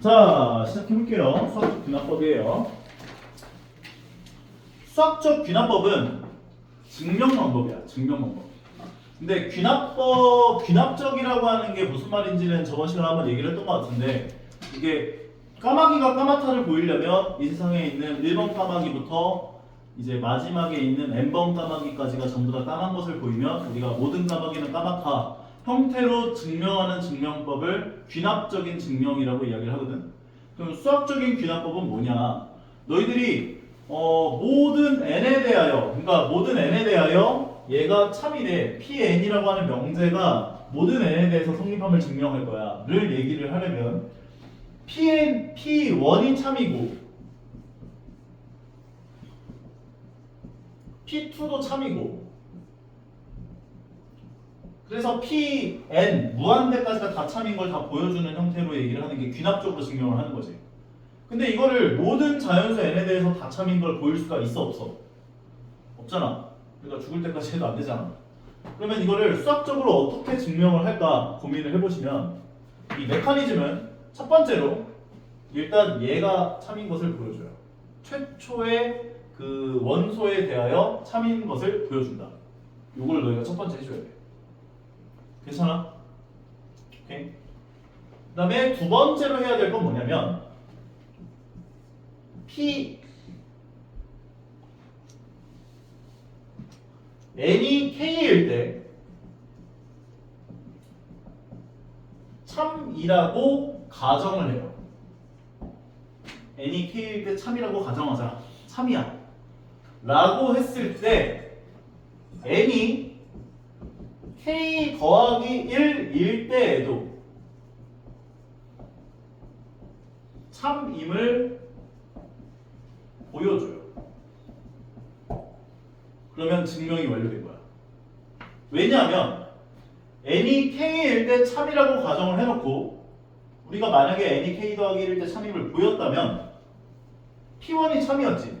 자, 시작해볼게요. 수학적 귀납법이에요. 수학적 귀납법은 증명 방법이야. 증명 방법. 근데 귀납법, 귀납적이라고 하는 게 무슨 말인지는 저번 시간에 한번 얘기를 했던 것 같은데 이게 까마귀가 까마타를 보이려면 이 세상에 있는 1번 까마귀부터 이제 마지막에 있는 n번 까마귀까지가 전부 다 까만 것을 보이면 우리가 모든 까마귀는 까마타 형태로 증명하는 증명법을 귀납적인 증명이라고 이야기를 하거든. 그럼 수학적인 귀납법은 뭐냐? 너희들이 어, 모든 n에 대하여, 그러니까 모든 n에 대하여 얘가 참이래 pn이라고 하는 명제가 모든 n에 대해서 성립함을 증명할 거야.를 얘기를 하려면 pn p1이 참이고 p2도 참이고 그래서 Pn 무한대까지가 다 참인 걸 다 보여주는 형태로 얘기를 하는 게 귀납적으로 증명을 하는 거지. 근데 이거를 모든 자연수 n에 대해서 다 참인 걸 보일 수가 있어 없어? 없잖아. 그러니까 죽을 때까지 해도 안 되잖아. 그러면 이거를 수학적으로 어떻게 증명을 할까 고민을 해보시면 이 메커니즘은 첫 번째로 일단 얘가 참인 것을 보여줘요. 최초의 그 원소에 대하여 참인 것을 보여준다. 이걸 너희가 첫 번째 해줘야 돼. 괜찮아? 오케이. 그다음에 두 번째로 해야 될 건 뭐냐면 P n이 k일 때 참이라고 가정을 해요. n이 k일 때 참이라고 가정하자. 참이야. 라고 했을 때 n이 k 더하기 1일 때에도 참임을 보여줘요. 그러면 증명이 완료된 거야. 왜냐하면 n이 k일 때 참이라고 가정을 해놓고 우리가 만약에 n이 k 더하기 1일 때 참임을 보였다면 p1이 참이었지.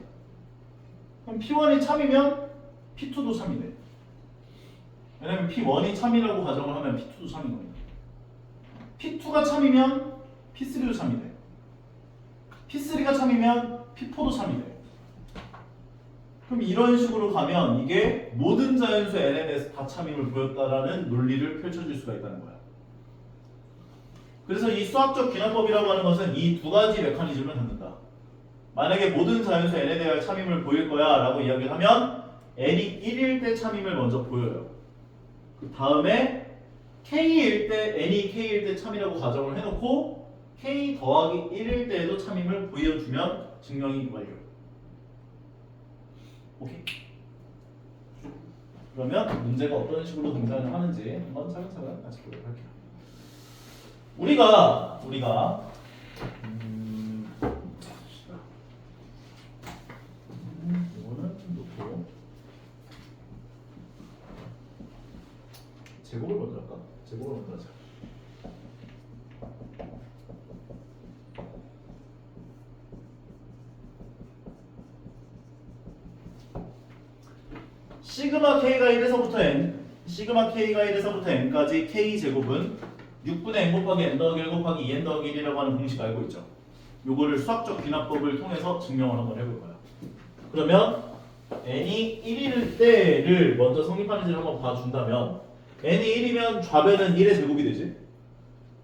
그럼 p1이 참이면 p2도 참이네. 왜냐면 P1이 참이라고 가정을 하면 P2도 참인 거예요. P2가 참이면 P3도 참이 돼. P3가 참이면 P4도 참이 돼. 그럼 이런 식으로 가면 이게 모든 자연수 n에 대해서 다 참임을 보였다라는 논리를 펼쳐줄 수가 있다는 거야. 그래서 이 수학적 귀납법이라고 하는 것은 이 두 가지 메커니즘을 갖는다. 만약에 모든 자연수 n에 대한 참임을 보일 거야 라고 이야기를 하면 n이 1일 때 참임을 먼저 보여요. 그 다음에 k일 때 n이 k일 때 참이라고 가정을 해놓고 k 더하기 1일 때에도 참임을 보여주면 증명이 완료. 오케이. 그러면 문제가 어떤 식으로 등장을 하는지 한번 차근차근 같이 보도록 할게요. 우리가 우리가 음, 음, 이거는 좀 놓고 제목을 먼저 할까? 제목을 먼저 하자. 시그마 k가 1에서부터 n, 시그마 k가 1에서부터 n까지 k 제곱은 6분의 n 곱하기 n 더하기 1 곱하기 2n 더하기 1이라고 하는 공식 알고 있죠? 요거를 수학적 귀납법을 통해서 증명을 한번 해볼 거야. 그러면 n이 1일 때를 먼저 성립하는지를 한번 봐준다면 n이 1이면 좌변은 1의 제곱이 되지.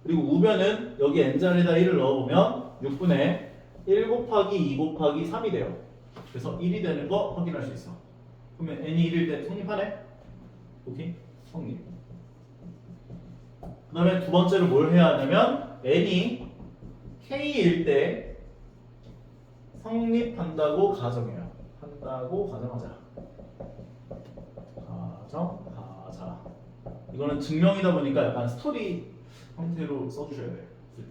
그리고 우변은 여기 n자리에다 1을 넣어보면 6분의 1 곱하기 2 곱하기 3이 돼요. 그래서 1이 되는 거 확인할 수 있어. 그러면 n이 1일 때 성립하네? 오케이? 성립. 그 다음에 두 번째로 뭘 해야 하냐면 n이 k일 때 성립한다고 가정해요. 한다고 가정하자. 가정하자. 이거는 증명이다 보니까 약간 스토리 형태로 써주셔야 돼요. 쓸 때.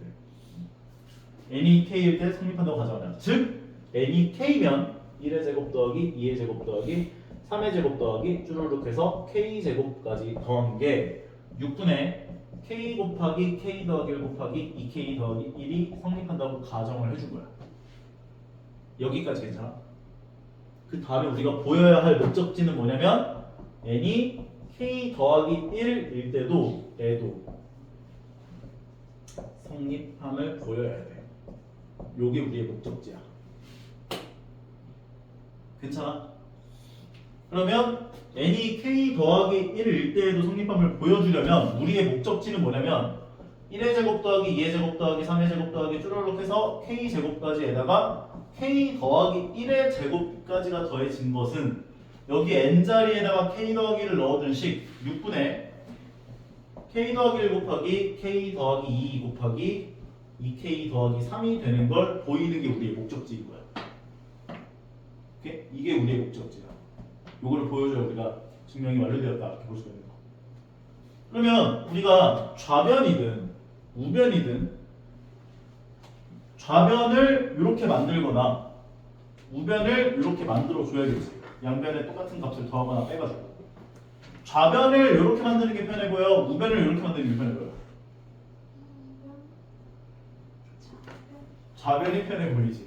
n이 k일 때 성립한다고 가정하면 즉 n이 k면 1의 제곱 더하기 2의 제곱 더하기 3의 제곱 더하기 쭈루룩 해서 k 제곱까지 더한 게 6분의 k 곱하기 k 더하기 1 곱하기 2k 더하기 1이 성립한다고 가정을 해준 거야. 여기까지 괜찮아? 그 다음에 우리가 보여야 할 목적지는 뭐냐면 n이 k 더하기 1일 때도 얘도 성립함을 보여야 돼. 요게 우리의 목적지야. 괜찮아? 그러면 n이 k 더하기 1일 때에도 성립함을 보여주려면 우리의 목적지는 뭐냐면 1의 제곱 더하기 2의 제곱 더하기 3의 제곱 더하기 쭈르륵 해서 k 제곱까지에다가 k 더하기 1의 제곱까지가 더해진 것은 여기 n 자리에다가 k 더하기를 넣어둔 식 6분의 k 더하기 1 곱하기 k 더하기 2 곱하기 2k 더하기 3이 되는 걸 보이는 게 우리의 목적지인 거야. 오케이? 이게 우리의 목적지야. 요거를 보여줘야 우리가 증명이 완료되었다 이렇게 볼 수가 있는 거. 그러면 우리가 좌변이든 우변이든 좌변을 이렇게 만들거나 우변을 이렇게 만들어 줘야겠지. 양변에 똑같은 값을 더하거나 빼가지고. 좌변을 이렇게 만드는 게 편해 보여. 우변을 이렇게 만드는 게 편해 보여. 좌변이 편해 보이지.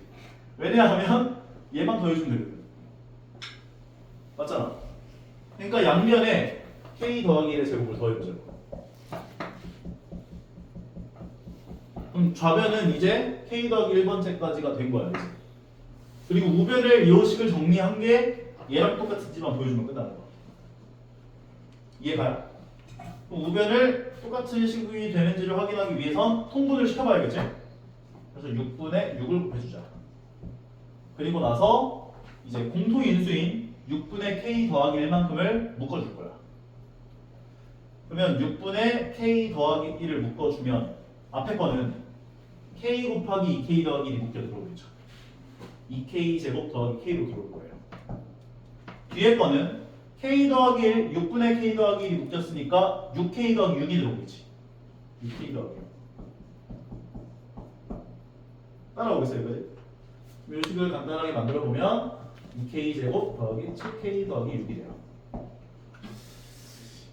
왜냐하면 얘만 더해주면 되거든. 맞잖아. 그러니까 양변에 k 더하기 1의 제곱을 더해보자. 그럼 좌변은 이제 k 더하기 1번째까지가 된 거야. 이제. 그리고 우변을 이 식을 정리한 게 얘랑 똑같은지만 보여주면 끝나는 거야. 이해가요? 우변을 똑같은 식이 되는지를 확인하기 위해선 통분을 시켜봐야겠지? 그래서 6분의 6을 곱해주자. 그리고 나서 이제 공통 인수인 6분의 k 더하기 1만큼을 묶어줄 거야. 그러면 6분의 k 더하기 1을 묶어주면 앞에 거는 k 곱하기 2k 더하기 1이 묶여 들어오겠죠. 2k 제곱 더하기 k로 들어올 거예요. 뒤에 거는 k 더하기 1, 6분의 k 더하기 1이 묶였으니까 6k 더하기 6이 들어오겠지. 6k 더하기 6. 따라오겠어요, 그지? 묘식을 간단하게 만들어 보면 2k 제곱 더하기 7k 더하기 6이 돼요.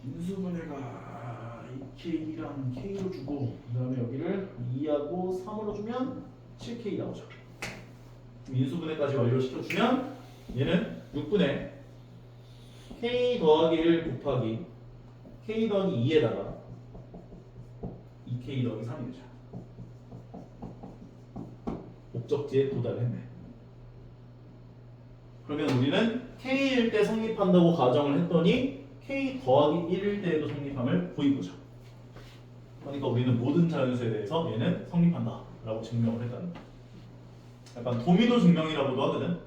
인수분해가 2k랑 k로 주고 그다음에 여기를 2하고 3으로 주면 7k 나오죠. 인수분해까지 완료시켜 주면 얘는 6분의 k 더하기 1 곱하기 k 더하기 2에다가 2k 더하기 3이 되죠. 목적지에 도달했네. 그러면 우리는 k일 때 성립한다고 가정을 했더니 k 더하기 1일 때에도 성립함을 보이고죠. 그러니까 우리는 모든 자연수에 대해서 얘는 성립한다 라고 증명을 했다는 거야. 약간 도미노 증명이라고도 하거든.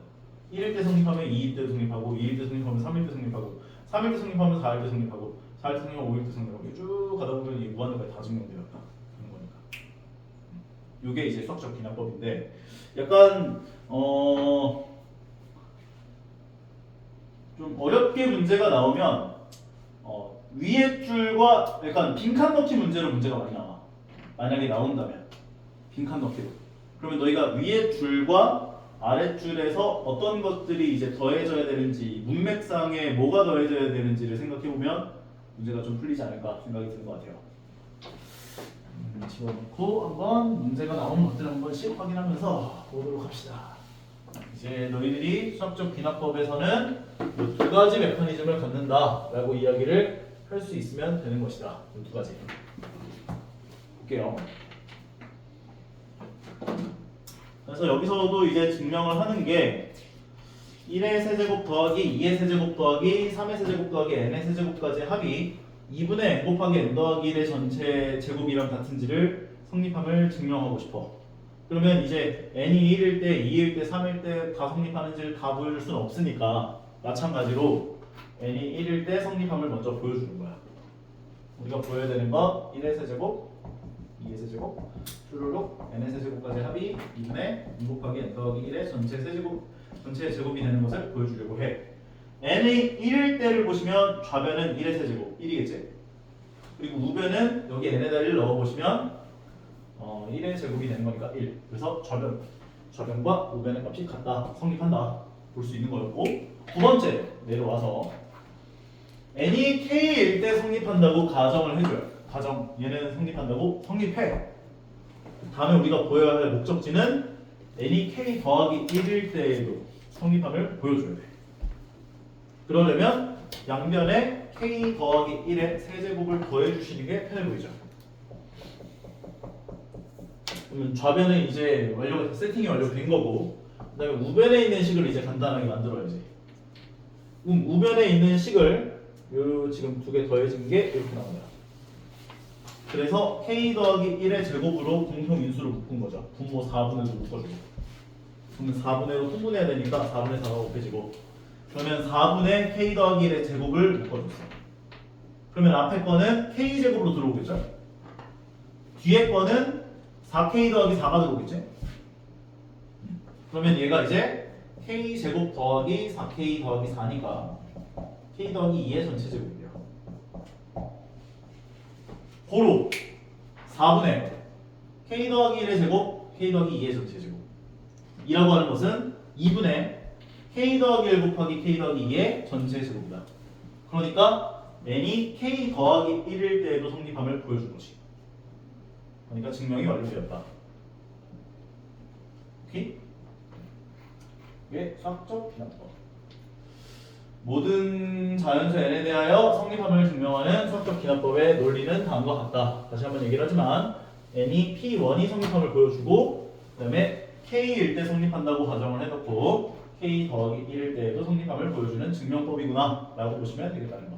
1일 때 성립하면 2일 때 성립하고 2일 때 성립하면 3일 때 성립하고 3일 때 성립하면 4일 때 성립하고 4일 때 성립하면 5일 때 성립하고 이렇게 쭉 가다 보면 이 무한대까지 다 증명되었다. 그런 거니까. 요게 이제 수학적 기납법인데 약간 어. 좀 어렵게 문제가 나오면 어, 위에 줄과 약간 빈칸 넣기 문제로 문제가 많이 나와. 만약에 나온다면 빈칸 넣기로. 그러면 너희가 위에 줄과 아래 줄에서 어떤 것들이 이제 더해져야 되는지 문맥상에 뭐가 더해져야 되는지를 생각해 보면 문제가 좀 풀리지 않을까 생각이 드는 것 같아요. 음, 집어넣고 한번 문제가 나오는 것들을 한 번씩 확인하면서 보도록 합시다. 이제 너희들이 수학적 비납법에서는 이두 가지 메커니즘을 갖는다라고 이야기를 할 수 있으면 되는 것이다. 이두 가지. 볼게요. 그래서 여기서도 이제 증명을 하는 게 1의 세제곱 더하기 2의 세제곱 더하기 3의 세제곱 더하기 n의 세제곱까지 합이 2분의 n 곱하기 n 더하기 1의 전체 제곱이랑 같은지를 성립함을 증명하고 싶어. 그러면 이제 n이 1일 때, 2일 때, 3일 때 다 성립하는지를 다 보여줄 수는 없으니까 마찬가지로 n이 1일 때 성립함을 먼저 보여주는 거야. 우리가 보여야 되는 건 1의 세제곱, 2의 세제곱, 쭈루룩 n의 세제곱까지 합이 2분의 n 곱하기 n 더하기 1의 전체 세제곱, 전체 제곱이 되는 것을 보여주려고 해. n이 1일 때를 보시면 좌변은 1의 세제곱, 1이겠지? 그리고 우변은 여기 n에다 1 넣어보시면 어, 1의 제곱이 되는 거니까 1. 그래서 좌변, 좌변과 우변의 값이 같다, 성립한다 볼 수 있는 거였고 두 번째 내려와서 n이 k일 때 성립한다고 가정을 해줘요. 가정 얘는 성립한다고 성립해. 다음에 우리가 보여야 할 목적지는 n이 k 더하기 1일 때에도 성립함을 보여줘야 돼. 그러려면 양변에 k 더하기 1의 세제곱을 더해주시는 게 편해 보이죠. 그러면 좌변은 이제 완료가 세팅이 완료된 거고 그다음에 우변에 있는 식을 이제 간단하게 만들어야지. 그럼 우변에 있는 식을 요 지금 두 개 더해진 게 이렇게 나옵니다. 그래서 k 더하기 1의 제곱으로 공통 인수를 묶은 거죠. 분모 4분의 1로 묶어주고. 그러면 4분의 1로 통분해야 되니까 4분의 4가 곱해지고 그러면 4분의 k 더하기 1의 제곱을 묶어줬어. 그러면 앞에 거는 k 제곱으로 들어오겠죠? 뒤에 거는 4k 더하기 4가 들어오겠지? 그러면 얘가 이제 k 제곱 더하기 4k 더하기 4니까 k 더하기 2의 전체 제곱이에요. 고로 4분의 k 더하기 1의 제곱, k 더하기 2의 전체 제곱. 이라고 하는 것은 2분의 k 더하기 1 곱하기 k 더하기 2의 전체 제곱이다. 그러니까 n이 k 더하기 1일 때에도 성립함을 보여준 것이. 그러니까 증명이 완료되었다. 오케이? 이게 수학적 비난법. 모든 자연수 n에 대하여 성립함을 증명하는 수학적 기납법의 논리는 다음과 같다. 다시 한번 얘기를 하지만 n이 p1이 성립함을 보여주고 그다음에 k일 때 성립한다고 가정을 해놓고 k 더하기 1일 때에도 성립함을 보여주는 증명법이구나 라고 보시면 되겠다는 거.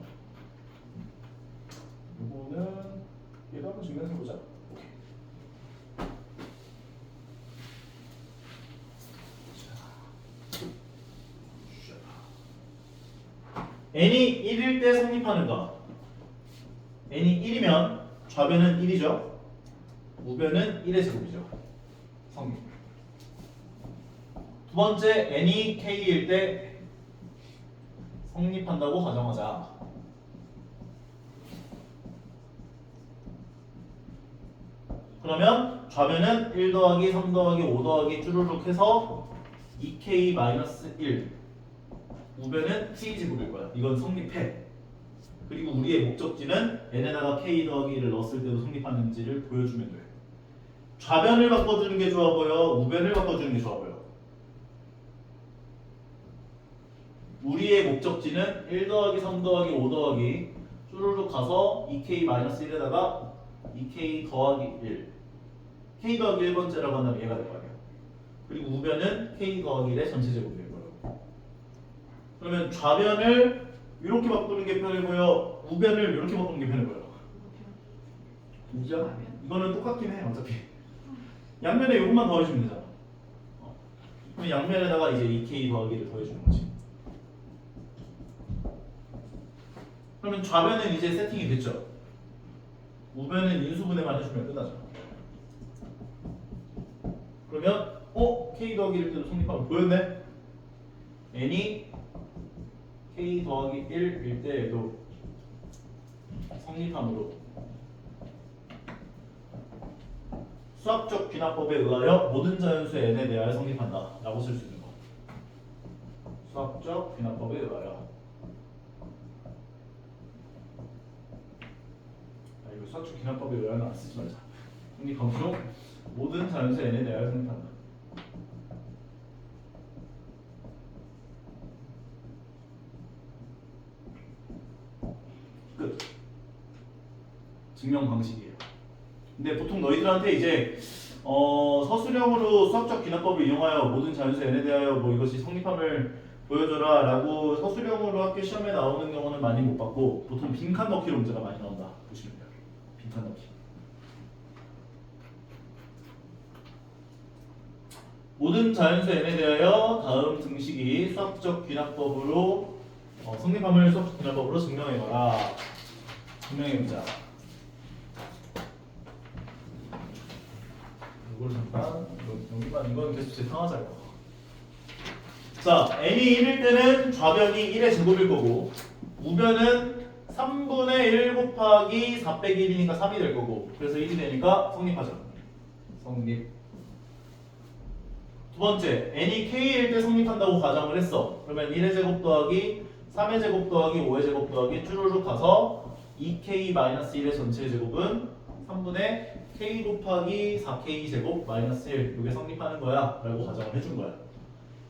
이거는 얘도 한번 증명해 보자. 오케이. N이 1일 때 성립하는가? n이 1이면 좌변은 1이죠. 우변은 1의 제곱이죠. 성립. 두 번째 n이 k일 때 성립한다고 가정하자. 그러면 좌변은 1 더하기 3 더하기 5 더하기 쭈루룩 해서 2k-1 우변은 k 제곱일 거야. 이건 성립해. 그리고 우리의 목적지는 n에다가 k 더하기 1을 넣었을 때도 성립하는지를 보여주면 돼. 좌변을 바꿔주는 게 좋아 보여? 우변을 바꿔주는 게 좋아 보여? 우리의 목적지는 1 더하기 3 더하기 5 더하기 쭈루룩 가서 2k-1에다가 2k 더하기 1 k 더하기 1번째라고 한다면 얘가 될 거 아니야 그리고 우변은 k 더하기 1의 전체 제곱이 될 거예요 그러면 좌변을 이렇게 바꾸는 게 편해 보여? 우변을 이렇게 바꾸는 게 편해 보여? 인정? 이거는 똑같긴 해 어차피. 양면에 이것만 더해주면 되잖아. 어. 그럼 양면에다가 이제 2k 더하기를 더해주는 거지. 그러면 좌변은 이제 세팅이 됐죠? 우변은 인수분해만 해주면 끝나죠. 그러면 어? k 더하기 1일 때도 성립하면 보였네? N이 k 더하기 1일 때에도 성립함으로 수학적 귀납법에 의하여 모든 자연수의 n에 대하여 성립한다 라고 쓸 수 있는 거. 수학적 귀납법에 의하여. 아 이거 수학적 귀납법에 의하여는 안 쓰지 말자. 성립함으로 모든 자연수의 n에 대하여 성립한다 끝 증명 방식이에요. 근데 보통 너희들한테 이제 어, 서술형으로 수학적 기납법을 이용하여 모든 자연수 n에 대하여 뭐 이것이 성립함을 보여줘라 라고 서술형으로 학교 시험에 나오는 경우는 많이 못 봤고 보통 빈칸 넣기로 문제가 많이 나온다 보시면 돼요. 빈칸 넣기. 모든 자연수 n에 대하여 다음 등식이 수학적 귀납법으로 어, 성립함을 수학적 귀납법으로 증명해봐라. 증명해보자 이걸 잠깐 여기만 이건 계속 재탕하자 이거. 자 n이 1일 때는 좌변이 1의 제곱일 거고 우변은 3분의 1 곱하기 4 빼기 1이니까 3이 될 거고 그래서 1이 되니까 성립하죠 성립. 두 번째 n이 k일 때 성립한다고 가정을 했어. 그러면 1의 제곱 더하기 3의 제곱 더하기 5의 제곱 더하기 쭈루룩 가서 2k-1의 전체 제곱은 3분의 k 곱하기 4k 제곱 마이너스 1 이게 성립하는 거야 라고 가정을 해준 거야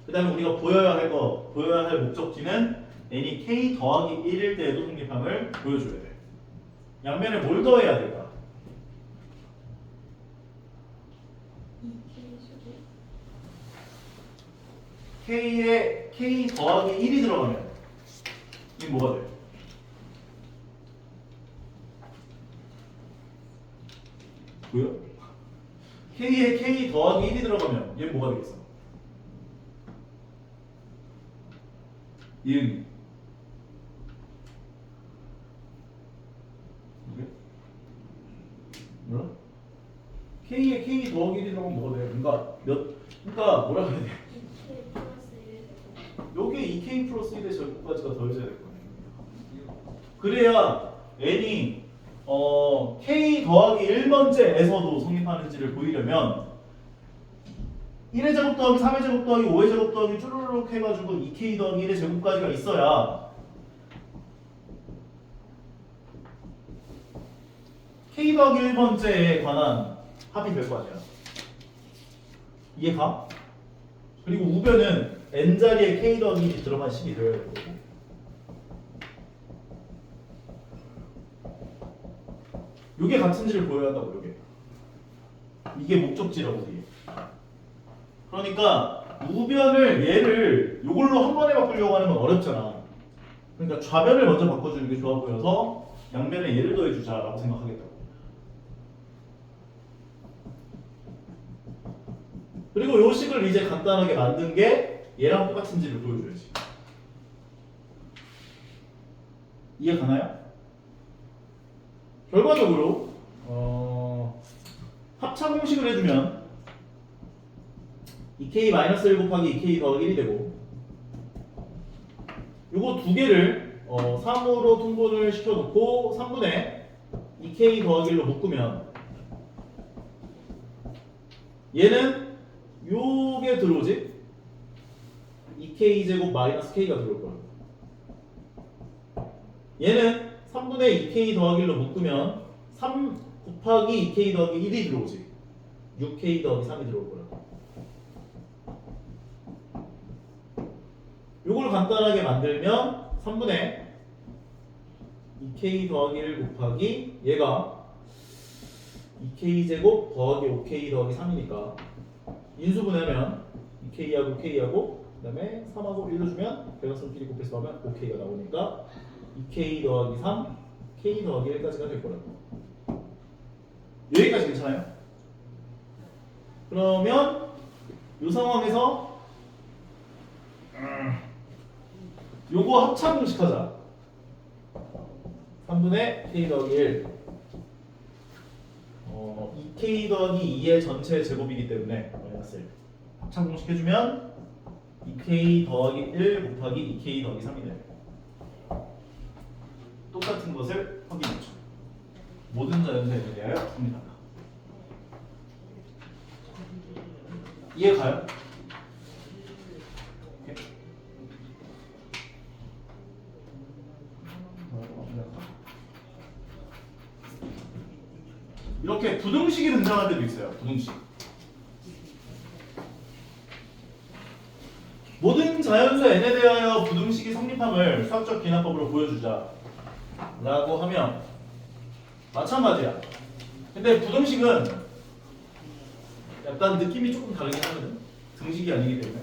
그 다음에 우리가 보여야 할 거, 보여야 할 목적지는 n이 k 더하기 1일 때에도 성립함을 보여줘야 돼 양면에 뭘 더해야 될까? K에 K 더하기 1이 들어가면 이게 뭐가 돼? 뭐요? K에 K 더하기 1이 들어가면 얘는 뭐가 되겠어? 이게? 뭐야? K에 K 더하기 1이 들어가면 뭐가 돼? 그러니까 몇 그러니까 뭐라 그래야 돼? 요게 2K 플러스 1의 절곱까지가 더해져야 될 거예요. 그래야 n이 어, K 더하기 1번째에서도 성립하는지를 보이려면 1의 제곱 더하기 3의 제곱 더하기 5의 제곱 더하기 쭈루룩 해가지고 2K 더하기 1의 제곱까지가 있어야 K 더하기 1번째에 관한 합이 될 거 아니야. 이해가? 그리고 우변은 n자리에 k 더하기 1이 들어간 식이 되어야 되고 이게 같은지를 보여야 한다고 이게 이게 목적지라고 이게 그러니까 우변을 얘를 이걸로 한 번에 바꾸려고 하는 건 어렵잖아 그러니까 좌변을 먼저 바꿔주는 게 좋아 보여서 양변에 얘를 더해주자라고 생각하겠다고 그리고 요 식을 이제 간단하게 만든 게 얘랑 똑같은지를 보여줘야지. 이해 가나요? 결과적으로 어, 합차 공식을 해주면 2k-1 곱하기 2k 더하기 1이 되고 요거 두 개를 어, 3으로 통분을 시켜놓고 3분의 2k 더하기 1로 묶으면 얘는 요게 들어오지? 2k 제곱 마이너스 k가 들어올 거야. 얘는 3분의 2k 더하기 1로 묶으면 3 곱하기 2k 더하기 1이 들어오지. 6k 더하기 3이 들어올 거야. 요걸 간단하게 만들면 3분의 2k 더하기 1 곱하기 얘가 2k 제곱 더하기 5k 더하기 3이니까 인수분해하면 2k하고 k하고 그 다음에 3하고 1로 주면 대각선끼리 곱해서 하면 5k가 나오니까 2k 더하기 3, k 더하기 1까지가 될 거라고. 여기까지 괜찮아요? 그러면 이 상황에서 음, 요거 합차 공식하자. 3분의 k 더하기 1 어, 2k 더하기 2의 전체 제곱이기 때문에 마이너스 1 합차 공식 해주면 2k 더하기 1 곱하기 2k 더하기 3이 돼요 똑같은 것을 확인했죠 모든 자연수에 대하여 합니다 이해 가요? 오케이. 이렇게 부등식이 등장할 때도 있어요. 부등식. 모든 자연수 n에 대하여 부등식이 성립함을 수학적 기납법으로 보여주자 라고 하면 마찬가지야. 근데 부등식은 약간 느낌이 조금 다르긴 하거든. 등식이 아니기 때문에.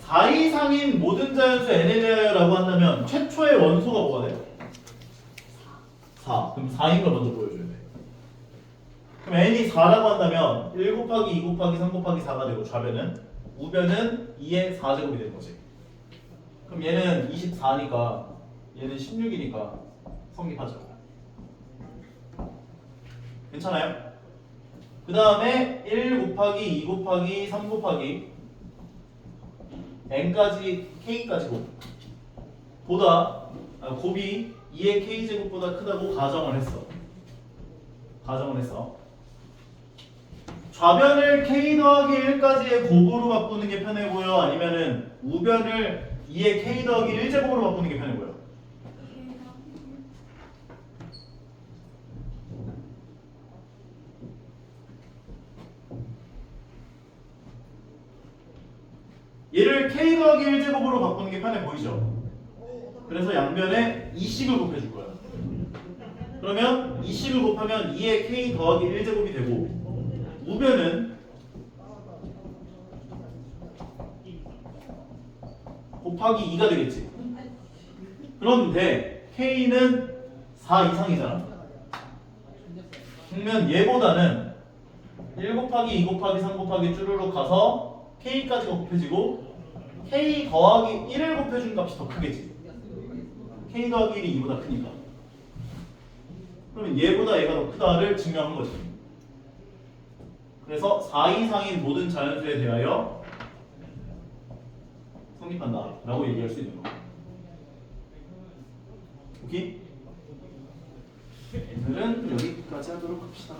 4 이상인 모든 자연수 n에 대하여라고 한다면 최초의 원소가 뭐가 돼요? 4. 그럼 4인 걸 먼저 보여줘야 돼. 그럼 n이 4라고 한다면 1 곱하기 2 곱하기 3 곱하기 4가 되고 좌변은 우변은 2의 4제곱이 되는 거지. 그럼 얘는 24니까 얘는 16이니까 성립하죠. 괜찮아요? 그 다음에 1 곱하기 2 곱하기 3 곱하기 n까지 k까지 곱 보다 아, 곱이 2의 k제곱보다 크다고 가정을 했어. 가정을 했어. 좌변을 k 더하기 1까지의 곱으로 바꾸는 게 편해 보여? 아니면은 우변을 2의 k 더하기 1제곱으로 바꾸는 게 편해 보여? 얘를 k 더하기 1제곱으로 바꾸는 게 편해 보이죠? 그래서 양변에 2씩을 곱해줄 거야. 그러면 20을 곱하면 2의 k 더하기 1제곱이 되고 우변은 곱하기 2가 되겠지. 그런데 k는 4 이상이잖아. 그러면 얘보다는 1 곱하기 2 곱하기 3 곱하기 쭈루룩 가서 k까지가 곱해지고 k 더하기 1을 곱해준 값이 더 크겠지. k 더하기 1이 2보다 크니까. 그러면 얘보다 얘가 더 크다를 증명한 거지. 그래서 4 이상인 모든 자연수에 대하여 성립한다 라고 얘기할 수 있는 거. 오케이? 오늘은 여기까지 하도록 합시다.